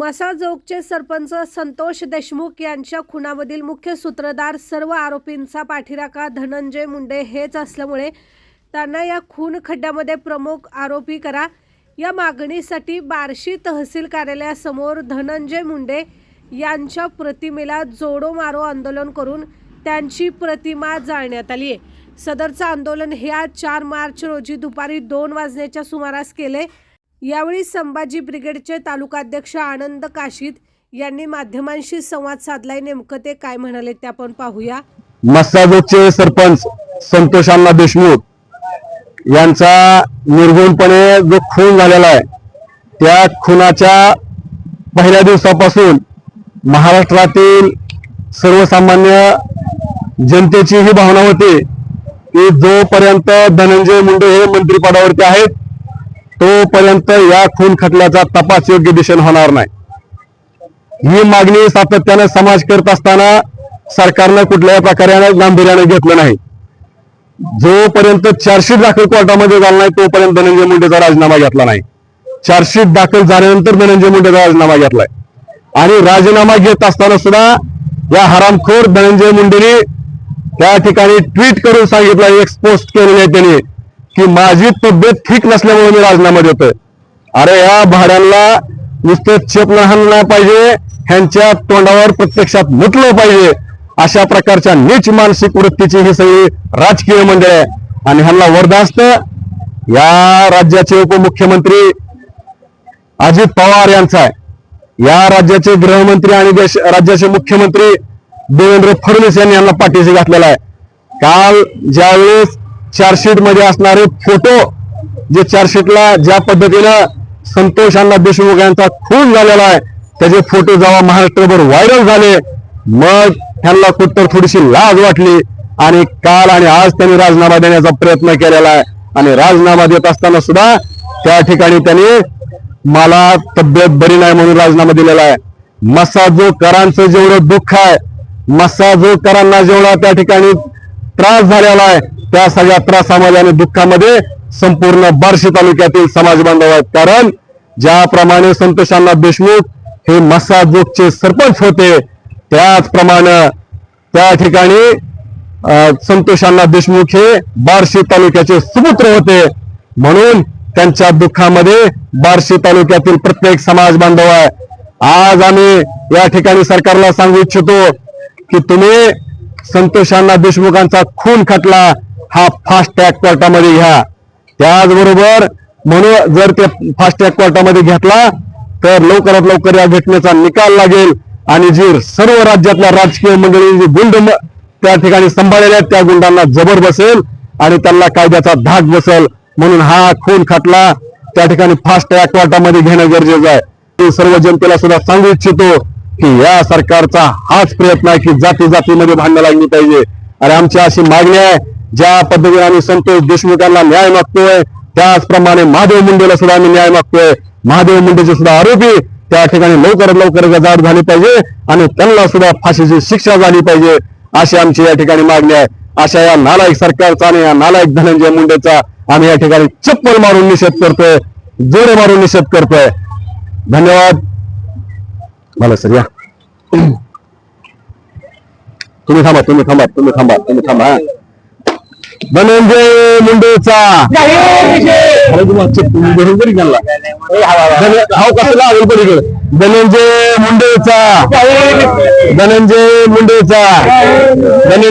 मसाजोगचे सरपंच संतोष देशमुख यांच्या खुनामधील मुख्य सूत्रधार सर्व आरोपींचा पाठीराखा धनंजय मुंडे हेच असल्यामुळे त्यांना या खून खड्ड्यामध्ये प्रमुख आरोपी करा. या मागणीसाठी बार्शी तहसील कार्यालयासमोर धनंजय मुंडे यांच्या प्रतिमेला जोडो मारो आंदोलन करून त्यांची प्रतिमा जाळण्यात आली आहे. सदरचं आंदोलन हे आज चार मार्च रोजी दुपारी दोन वाजण्याच्या सुमारास केले. यावेळी संभाजी ब्रिगेडचे तालुकाध्यक्ष आनंद काशीद यांनी माध्यमांशी संवाद साधलाय. नेमकं ते काय म्हणाले ते आपण पाहूया. मस्ताजोगचे सरपंच संतोष अण्णा देशमुख यांचा निर्गुणपणे जो खून झालेला आहे त्या खुनाच्या पहिल्या दिवसापासून महाराष्ट्रातील सर्वसामान्य जनतेची ही भावना होती की जोपर्यंत धनंजय मुंडे हे मंत्रिपदावरती आहेत तोपर्यंत या खून खटल्याचा तपास योग्य दिशेने होणार नाही. ही मागणी सातत्याने समाज करत असताना सरकारनं कुठल्याही प्रकारे गांभीर्याने घेतलं नाही. जोपर्यंत चार्जशीट दाखल कोर्टामध्ये झाला नाही तोपर्यंत धनंजय मुंडेचा राजीनामा घेतला नाही. चार्जशीट दाखल झाल्यानंतर धनंजय मुंडेचा राजीनामा घेतलाय. आणि राजीनामा घेत असताना सुद्धा या हरामखोर धनंजय मुंडेने त्या ठिकाणी ट्विट करून सांगितलं एक्सपोस्ट केलेलं आहे त्यांनी. की माझी तब्येत ठीक नसल्यामुळे मी राजीनामा देतोय अरे या भाड्यांना नुसतं चेप नाही पाहिजे ह्यांच्या तोंडावर प्रत्यक्षात मुतलं पाहिजे. अशा प्रकारच्या नीच मानसिक वृत्तीची ही सगळी राजकीय मंडळ आहे. आणि ह्यांना वरदास्त या राज्याचे उपमुख्यमंत्री अजित पवार यांचा आहे. या राज्याचे गृहमंत्री आणि देश राज्याचे मुख्यमंत्री देवेंद्र फडणवीस यांनी यांना पाठीशी घातलेला आहे. काल ज्यावेळेस चार्जशीटमध्ये असणारे फोटो जे चार्जशीटला ज्या पद्धतीनं संतोष अण्णा देशमुख यांचा खून झालेला आहे त्याचे फोटो जेव्हा महाराष्ट्रभर व्हायरल झाले मग त्यांना कुठतर थोडीशी लाज वाटली आणि काल आणि आज त्यांनी राजीनामा देण्याचा प्रयत्न केलेला आहे. आणि राजीनामा देत असताना सुद्धा त्या ठिकाणी त्यांनी मला तब्येत बरी नाही म्हणून राजीनामा दिलेला आहे. मसाजोकरांचं जेवढं दुःख आहे मसाजोकरांना जेवढा त्या ठिकाणी त्रास झालेला आहे त्या सगळ्या त्रासामध्ये आणि दुःखामध्ये संपूर्ण बार्शी तालुक्यातील समाज बांधव आहेत. कारण ज्याप्रमाणे संतोषांना देशमुख हे मसाजोगचे सरपंच होते त्याचप्रमाणे त्या ठिकाणी संतोषांना देशमुख हे बार्शी तालुक्याचे सुपुत्र होते. म्हणून त्यांच्या दुःखामध्ये बार्शी तालुक्यातील प्रत्येक समाज बांधव आहे. आज आम्ही या ठिकाणी सरकारला सांगू इच्छितो की तुम्ही संतोषांना देशमुखांचा खून खटला हा फास्ट ट्रॅक कोर्टामध्ये घ्या. त्याचबरोबर म्हणून जर ते फास्ट ट्रॅक कोर्टामध्ये घेतला तर लवकरात लवकर या घटनेचा निकाल लागेल. आणि जी सर्व राज्यातल्या राजकीय मंडळी जी गुंड त्या ठिकाणी सांभाळलेल्या आहेत त्या गुंडांना जबर बसेल आणि त्यांना कायद्याचा धाक बसेल. म्हणून हा खून खटला त्या ठिकाणी फास्ट ट्रॅक कोर्टामध्ये घेणं गरजेचं आहे. मी सर्व जनतेला सुद्धा सांगू इच्छितो की या सरकारचा हाच प्रयत्न आहे की जाती जातीमध्ये भांडणं लागली पाहिजे. अरे आमची अशी मागणी आहे ज्या पद्धतीने आम्ही संतोष देशमुखांना न्याय मागतोय त्याचप्रमाणे महादेव मुंडेला सुद्धा आम्ही न्याय मागतोय. महादेव मुंडेचे सुद्धा आरोपी त्या ठिकाणी लवकरात लवकर गजाड झाली पाहिजे आणि त्यांना सुद्धा फाशीची शिक्षा झाली पाहिजे अशी आमची या ठिकाणी मागणी आहे. अशा या नालायक सरकारचा आणि या नालायक धनंजय मुंडेचा आम्ही या ठिकाणी चप्पल मारून निषेध करतोय जोडे मारून निषेध करतोय. धन्यवाद. मला सर या. तुम्ही थांबा तुम्ही थांबा तुम्ही थांबा तुम्ही थांबा धनंजय मुंडेचा. पलीकडे? धनंजय मुंडेचा. धनंजय मुंडेचा. धनंजय